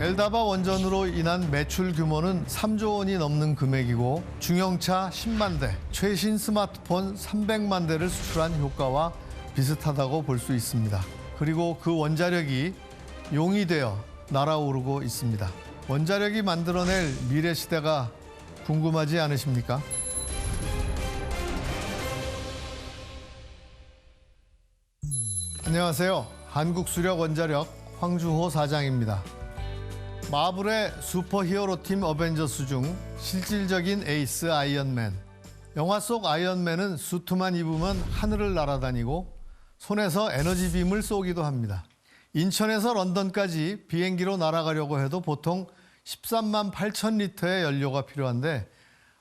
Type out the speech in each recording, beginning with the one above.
엘다바 원전으로 인한 매출 규모는 3조 원이 넘는 금액이고 중형차 10만 대, 최신 스마트폰 300만 대를 수출한 효과와 비슷하다고 볼 수 있습니다. 그리고 그 원자력이 용이 되어 날아오르고 있습니다. 원자력이 만들어낼 미래 시대가 궁금하지 않으십니까? 안녕하세요. 한국수력원자력 황주호 사장입니다. 마블의 슈퍼히어로 팀 어벤져스 중 실질적인 에이스 아이언맨. 영화 속 아이언맨은 수트만 입으면 하늘을 날아다니고 손에서 에너지 빔을 쏘기도 합니다. 인천에서 런던까지 비행기로 날아가려고 해도 보통 13만 8천 리터의 연료가 필요한데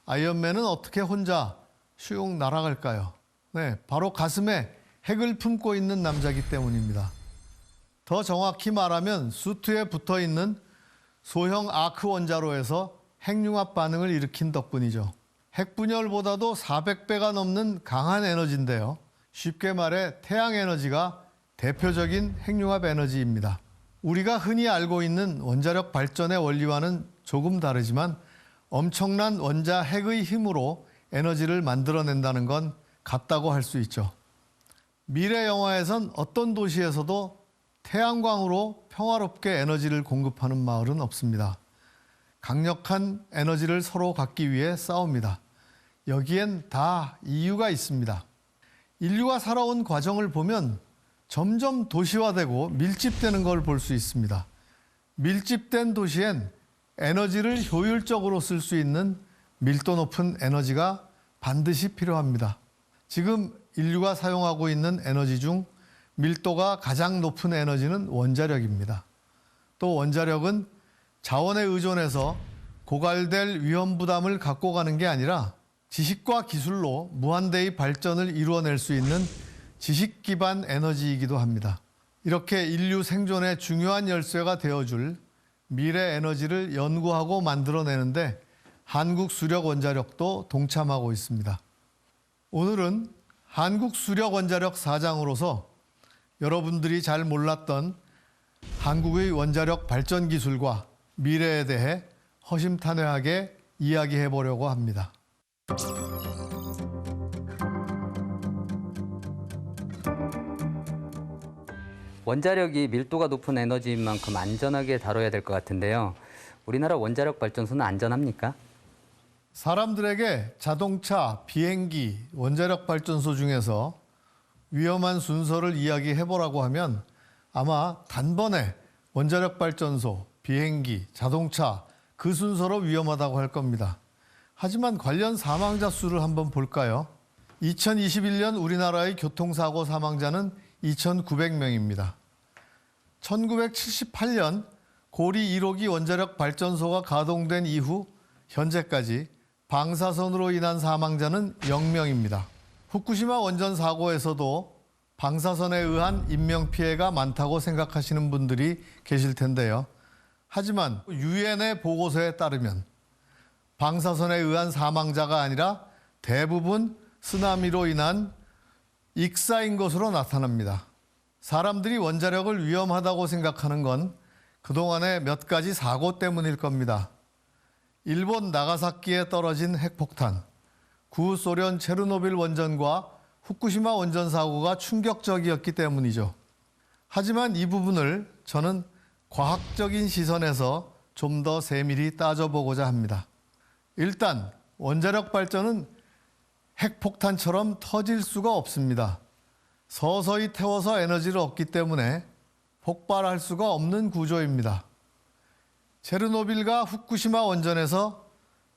아이언맨은 어떻게 혼자 슉 날아갈까요? 네, 바로 가슴에 핵을 품고 있는 남자기 때문입니다. 더 정확히 말하면 수트에 붙어 있는 소형 아크 원자로에서 핵융합 반응을 일으킨 덕분이죠. 핵분열보다도 400배가 넘는 강한 에너지인데요. 쉽게 말해 태양 에너지가 대표적인 핵융합 에너지입니다. 우리가 흔히 알고 있는 원자력 발전의 원리와는 조금 다르지만 엄청난 원자 핵의 힘으로 에너지를 만들어낸다는 건 같다고 할 수 있죠. 미래 영화에선 어떤 도시에서도 태양광으로 평화롭게 에너지를 공급하는 마을은 없습니다. 강력한 에너지를 서로 갖기 위해 싸웁니다. 여기엔 다 이유가 있습니다. 인류가 살아온 과정을 보면 점점 도시화되고 밀집되는 걸 볼 수 있습니다. 밀집된 도시엔 에너지를 효율적으로 쓸 수 있는 밀도 높은 에너지가 반드시 필요합니다. 지금 인류가 사용하고 있는 에너지 중 밀도가 가장 높은 에너지는 원자력입니다. 또 원자력은 자원에 의존해서 고갈될 위험 부담을 갖고 가는 게 아니라 지식과 기술로 무한대의 발전을 이루어낼 수 있는 지식 기반 에너지이기도 합니다. 이렇게 인류 생존에 중요한 열쇠가 되어줄 미래 에너지를 연구하고 만들어내는데 한국 수력 원자력도 동참하고 있습니다. 오늘은 한국 수력 원자력 사장으로서 여러분들이 잘 몰랐던 한국의 원자력 발전 기술과 미래에 대해 허심탄회하게 이야기해 보려고 합니다. 원자력이 밀도가 높은 에너지인 만큼 안전하게 다뤄야 될 것 같은데요. 우리나라 원자력 발전소는 안전합니까? 사람들에게 자동차, 비행기, 원자력 발전소 중에서 위험한 순서를 이야기해 보라고 하면 아마 단번에 원자력 발전소, 비행기, 자동차 그 순서로 위험하다고 할 겁니다. 하지만 관련 사망자 수를 한번 볼까요? 2021년 우리나라의 교통사고 사망자는 2,900명입니다. 1978년 고리 1호기 원자력 발전소가 가동된 이후 현재까지 방사선으로 인한 사망자는 0명입니다. 후쿠시마 원전 사고에서도 방사선에 의한 인명 피해가 많다고 생각하시는 분들이 계실 텐데요. 하지만 유엔의 보고서에 따르면 방사선에 의한 사망자가 아니라 대부분 쓰나미로 인한 익사인 것으로 나타납니다. 사람들이 원자력을 위험하다고 생각하는 건 그동안의 몇 가지 사고 때문일 겁니다. 일본 나가사키에 떨어진 핵폭탄, 구소련 체르노빌 원전과 후쿠시마 원전 사고가 충격적이었기 때문이죠. 하지만 이 부분을 저는 과학적인 시선에서 좀 더 세밀히 따져보고자 합니다. 일단 원자력 발전은 핵폭탄처럼 터질 수가 없습니다. 서서히 태워서 에너지를 얻기 때문에 폭발할 수가 없는 구조입니다. 체르노빌과 후쿠시마 원전에서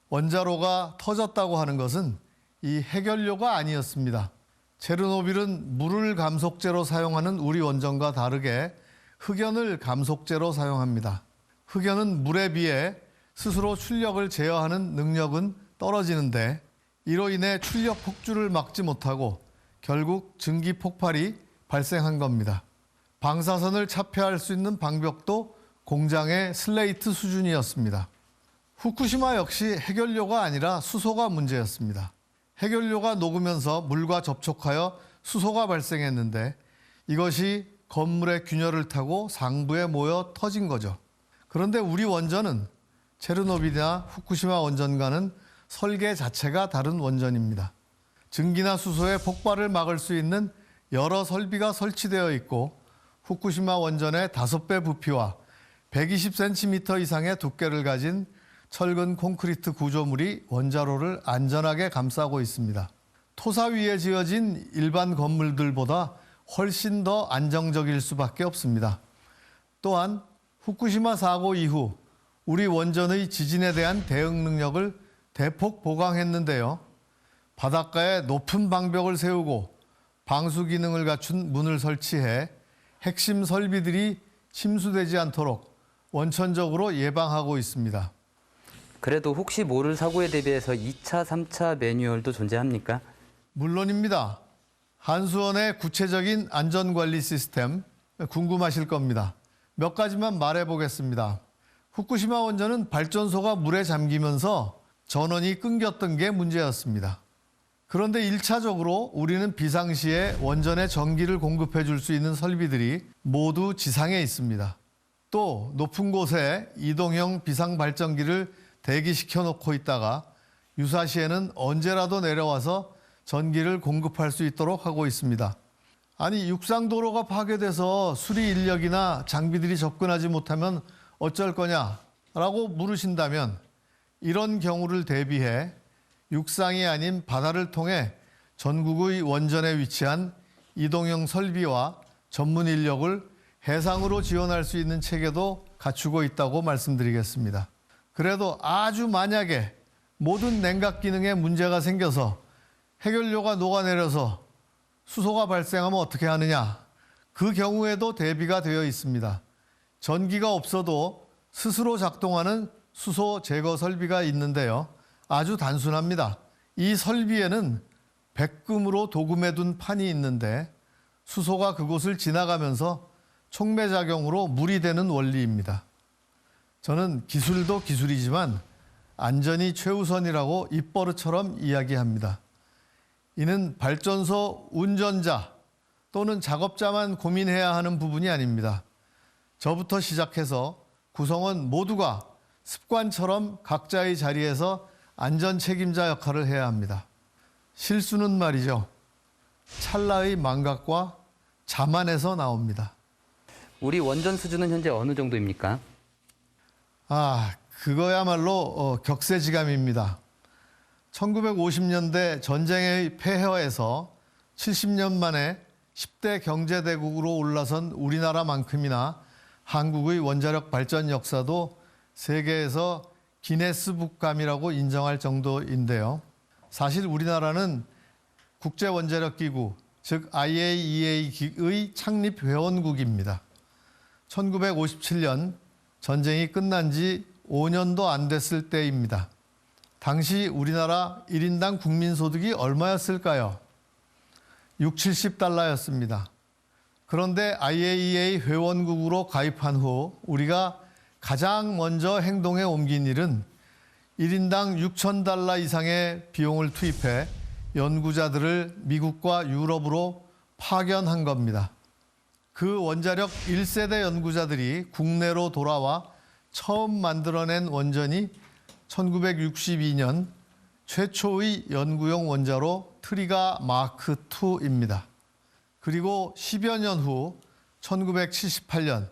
원자로가 터졌다고 하는 것은 이 해결료가 아니었습니다. 체르노빌은 물을 감속제로 사용하는 우리 원전과 다르게 흑연을 감속제로 사용합니다. 흑연은 물에 비해 스스로 출력을 제어하는 능력은 떨어지는데 이로 인해 출력 폭주를 막지 못하고 결국 증기 폭발이 발생한 겁니다. 방사선을 차폐할 수 있는 방벽도 공장의 슬레이트 수준이었습니다. 후쿠시마 역시 해결료가 아니라 수소가 문제였습니다. 해결료가 녹으면서 물과 접촉하여 수소가 발생했는데 이것이 건물의 균열을 타고 상부에 모여 터진 거죠. 그런데 우리 원전은 체르노빌이나 후쿠시마 원전과는 설계 자체가 다른 원전입니다. 증기나 수소의 폭발을 막을 수 있는 여러 설비가 설치되어 있고 후쿠시마 원전의 다섯 배 부피와 120cm 이상의 두께를 가진 철근 콘크리트 구조물이 원자로를 안전하게 감싸고 있습니다. 토사 위에 지어진 일반 건물들보다 훨씬 더 안정적일 수밖에 없습니다. 또한 후쿠시마 사고 이후 우리 원전의 지진에 대한 대응 능력을 대폭 보강했는데요. 바닷가에 높은 방벽을 세우고 방수 기능을 갖춘 문을 설치해 핵심 설비들이 침수되지 않도록 원천적으로 예방하고 있습니다. 그래도 혹시 모를 사고에 대비해서 2차, 3차 매뉴얼도 존재합니까? 물론입니다. 한수원의 구체적인 안전관리 시스템 궁금하실 겁니다. 몇 가지만 말해 보겠습니다. 후쿠시마 원전은 발전소가 물에 잠기면서 전원이 끊겼던 게 문제였습니다. 그런데 일차적으로 우리는 비상시에 원전에 전기를 공급해 줄 수 있는 설비들이 모두 지상에 있습니다. 또 높은 곳에 이동형 비상 발전기를 대기시켜 놓고 있다가 유사시에는 언제라도 내려와서 전기를 공급할 수 있도록 하고 있습니다. 아니 육상 도로가 파괴돼서 수리 인력이나 장비들이 접근하지 못하면 어쩔 거냐라고 물으신다면 이런 경우를 대비해 육상이 아닌 바다를 통해 전국의 원전에 위치한 이동형 설비와 전문 인력을 해상으로 지원할 수 있는 체계도 갖추고 있다고 말씀드리겠습니다. 그래도 아주 만약에 모든 냉각 기능에 문제가 생겨서 해결료가 녹아내려서 수소가 발생하면 어떻게 하느냐? 그 경우에도 대비가 되어 있습니다. 전기가 없어도 스스로 작동하는 수소 제거 설비가 있는데요. 아주 단순합니다. 이 설비에는 백금으로 도금해 둔 판이 있는데 수소가 그곳을 지나가면서 촉매작용으로 물이 되는 원리입니다. 저는 기술도 기술이지만 안전이 최우선이라고 입버릇처럼 이야기합니다. 이는 발전소 운전자 또는 작업자만 고민해야 하는 부분이 아닙니다. 저부터 시작해서 구성원 모두가 습관처럼 각자의 자리에서 안전 책임자 역할을 해야 합니다. 실수는 말이죠. 찰나의 망각과 자만에서 나옵니다. 우리 원전 수준은 현재 어느 정도입니까? 아, 그거야말로 어, 격세지감입니다. 1950년대 전쟁의 폐허에서 70년 만에 10대 경제대국으로 올라선 우리나라만큼이나 한국의 원자력 발전 역사도 세계에서 기네스북감이라고 인정할 정도인데요. 사실 우리나라는 국제원자력기구, 즉 IAEA의 창립 회원국입니다. 1957년 전쟁이 끝난 지 5년도 안 됐을 때입니다. 당시 우리나라 1인당 국민소득이 얼마였을까요? 6, 70달러였습니다. 그런데 IAEA 회원국으로 가입한 후 우리가 가장 먼저 행동에 옮긴 일은 1인당 6천 달러 이상의 비용을 투입해 연구자들을 미국과 유럽으로 파견한 겁니다. 그 원자력 1세대 연구자들이 국내로 돌아와 처음 만들어낸 원전이 1962년 최초의 연구용 원자로 트리가 마크 2입니다. 그리고 10여 년 후 1978년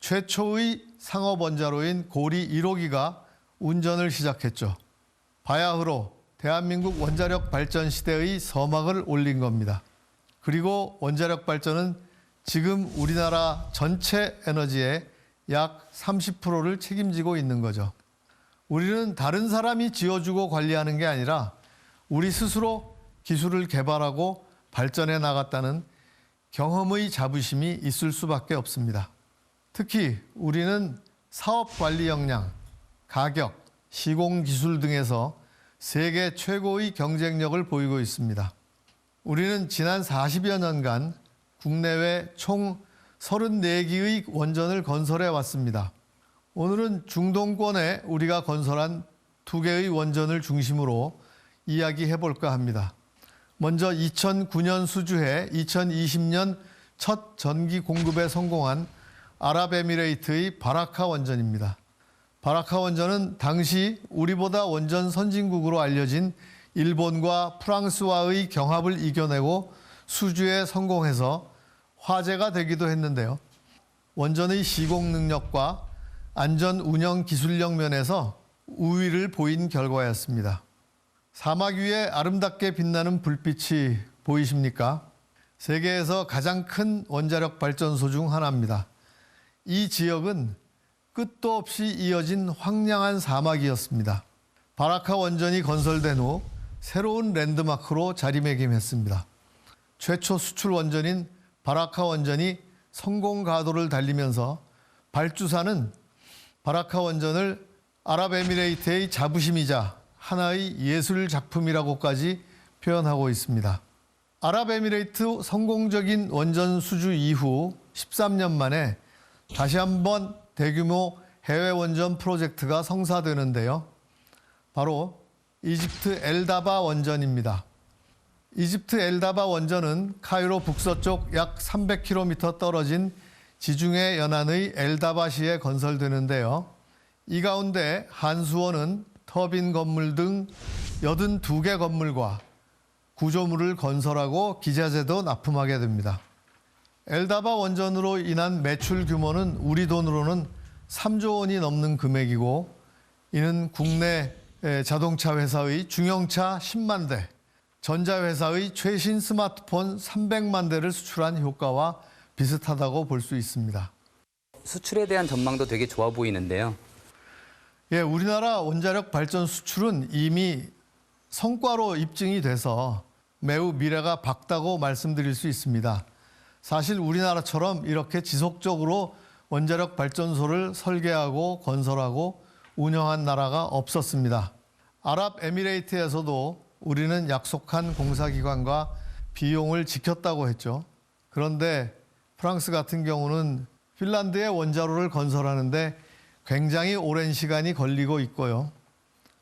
최초의 상업 원자로인 고리 1호기가 운전을 시작했죠. 바야흐로 대한민국 원자력 발전 시대의 서막을 올린 겁니다. 그리고 원자력 발전은 지금 우리나라 전체 에너지의 약 30%를 책임지고 있는 거죠. 우리는 다른 사람이 지어주고 관리하는 게 아니라 우리 스스로 기술을 개발하고 발전해 나갔다는 경험의 자부심이 있을 수밖에 없습니다. 특히 우리는 사업 관리 역량, 가격, 시공 기술 등에서 세계 최고의 경쟁력을 보이고 있습니다. 우리는 지난 40여 년간 국내외 총 34기의 원전을 건설해 왔습니다. 오늘은 중동권에 우리가 건설한 두 개의 원전을 중심으로 이야기해 볼까 합니다. 먼저 2009년 수주해 2020년 첫 전기 공급에 성공한 아랍에미레이트의 바라카 원전입니다. 바라카 원전은 당시 우리보다 원전 선진국으로 알려진 일본과 프랑스와의 경합을 이겨내고 수주에 성공해서 화제가 되기도 했는데요. 원전의 시공 능력과 안전 운영 기술력 면에서 우위를 보인 결과였습니다. 사막 위에 아름답게 빛나는 불빛이 보이십니까? 세계에서 가장 큰 원자력 발전소 중 하나입니다. 이 지역은 끝도 없이 이어진 황량한 사막이었습니다. 바라카 원전이 건설된 후 새로운 랜드마크로 자리매김했습니다. 최초 수출 원전인 바라카 원전이 성공 가도를 달리면서 발주사는 바라카 원전을 아랍에미레이트의 자부심이자 하나의 예술 작품이라고까지 표현하고 있습니다. 아랍에미레이트 성공적인 원전 수주 이후 13년 만에 다시 한번 대규모 해외 원전 프로젝트가 성사되는데요. 바로 이집트 엘다바 원전입니다. 이집트 엘다바 원전은 카이로 북서쪽 약 300km 떨어진 지중해 연안의 엘다바시에 건설되는데요. 이 가운데 한수원은 터빈 건물 등 82개 건물과 구조물을 건설하고 기자재도 납품하게 됩니다. 엘다바 원전으로 인한 매출 규모는 우리 돈으로는 3조 원이 넘는 금액이고 이는 국내 에, 자동차 회사의 중형차 10만 대, 전자회사의 최신 스마트폰 300만 대를 수출한 효과와 비슷하다고 볼 수 있습니다. 수출에 대한 전망도 되게 좋아 보이는데요. 예, 우리나라 원자력 발전 수출은 이미 성과로 입증이 돼서 매우 미래가 밝다고 말씀드릴 수 있습니다. 사실 우리나라처럼 이렇게 지속적으로 원자력 발전소를 설계하고 건설하고 운영한 나라가 없었습니다. 아랍에미레이트에서도 우리는 약속한 공사기관과 비용을 지켰다고 했죠. 그런데 프랑스 같은 경우는 핀란드에 원자로를 건설하는데 굉장히 오랜 시간이 걸리고 있고요.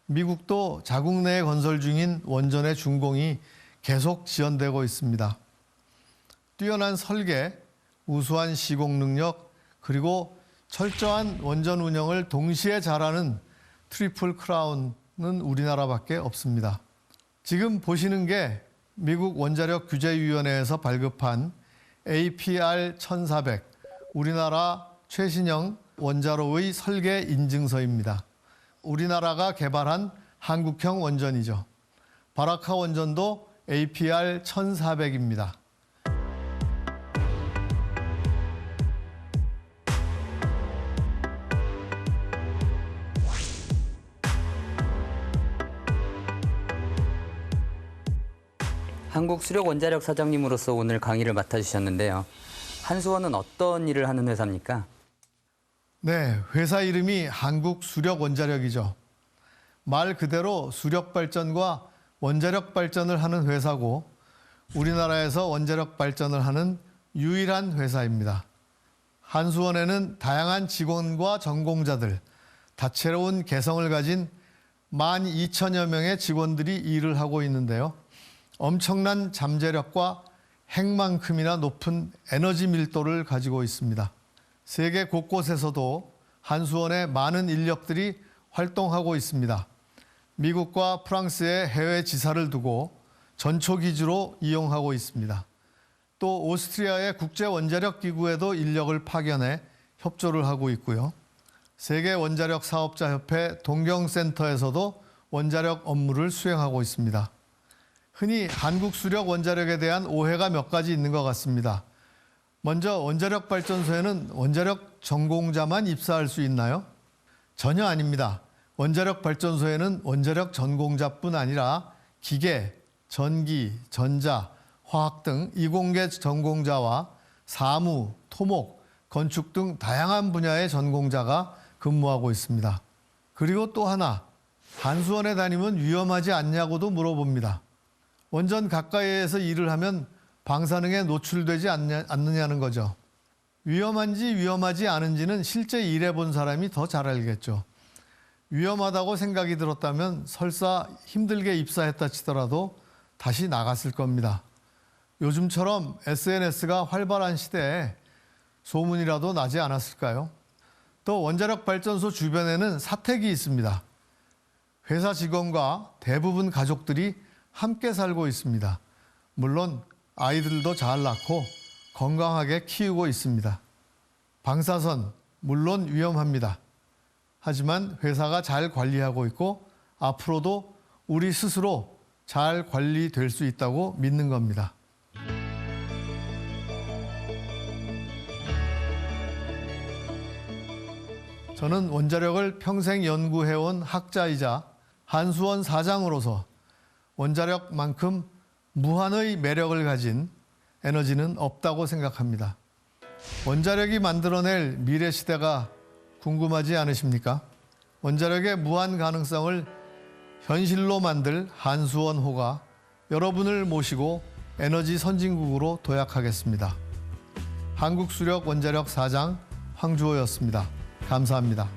미국도 자국 내에 건설 중인 원전의 준공이 계속 지연되고 있습니다. 뛰어난 설계, 우수한 시공 능력, 그리고 철저한 원전 운영을 동시에 잘하는 트리플 크라운은 우리나라밖에 없습니다. 지금 보시는 게 미국 원자력 규제위원회에서 발급한 APR 1400 우리나라 최신형 원자로의 설계 인증서입니다. 우리나라가 개발한 한국형 원전이죠. 바라카 원전도 APR 1400입니다. 한국 수력 원자력 사장님으로서 오늘 강의를 맡아주셨는데요. 한수원은 어떤 일을 하는 회사입니까? 네, 회사 이름이 한국 수력 원자력이죠. 말 그대로 수력 발전과 원자력 발전을 하는 회사고 우리나라에서 원자력 발전을 하는 유일한 회사입니다. 한수원에는 다양한 직원과 전공자들, 다채로운 개성을 가진 12,000여 명의 직원들이 일을 하고 있는데요. 엄청난 잠재력과 핵만큼이나 높은 에너지 밀도를 가지고 있습니다. 세계 곳곳에서도 한수원의 많은 인력들이 활동하고 있습니다. 미국과 프랑스의 해외 지사를 두고 전초 기지로 이용하고 있습니다. 또 오스트리아의 국제 원자력 기구에도 인력을 파견해 협조를 하고 있고요. 세계 원자력 사업자 협회 동경 센터에서도 원자력 업무를 수행하고 있습니다. 흔히 한국 수력 원자력에 대한 오해가 몇 가지 있는 것 같습니다. 먼저 원자력 발전소에는 원자력 전공자만 입사할 수 있나요? 전혀 아닙니다. 원자력 발전소에는 원자력 전공자뿐 아니라 기계, 전기, 전자, 화학 등 이공계 전공자와 사무, 토목, 건축 등 다양한 분야의 전공자가 근무하고 있습니다. 그리고 또 하나, 한수원에 다니면 위험하지 않냐고도 물어봅니다. 원전 가까이에서 일을 하면 방사능에 노출되지 않냐, 않느냐는 거죠. 위험한지 위험하지 않은지는 실제 일해 본 사람이 더 잘 알겠죠. 위험하다고 생각이 들었다면 설사 힘들게 입사했다 치더라도 다시 나갔을 겁니다. 요즘처럼 SNS가 활발한 시대에 소문이라도 나지 않았을까요? 또 원자력 발전소 주변에는 사택이 있습니다. 회사 직원과 대부분 가족들이 함께 살고 있습니다. 물론 아이들도 잘 낳고 건강하게 키우고 있습니다. 방사선 물론 위험합니다. 하지만 회사가 잘 관리하고 있고 앞으로도 우리 스스로 잘 관리될 수 있다고 믿는 겁니다. 저는 원자력을 평생 연구해온 학자이자 한수원 사장으로서 원자력만큼 무한의 매력을 가진 에너지는 없다고 생각합니다. 원자력이 만들어낼 미래 시대가 궁금하지 않으십니까? 원자력의 무한 가능성을 현실로 만들 한수원호가 여러분을 모시고 에너지 선진국으로 도약하겠습니다. 한국수력 원자력 사장 황주호였습니다. 감사합니다.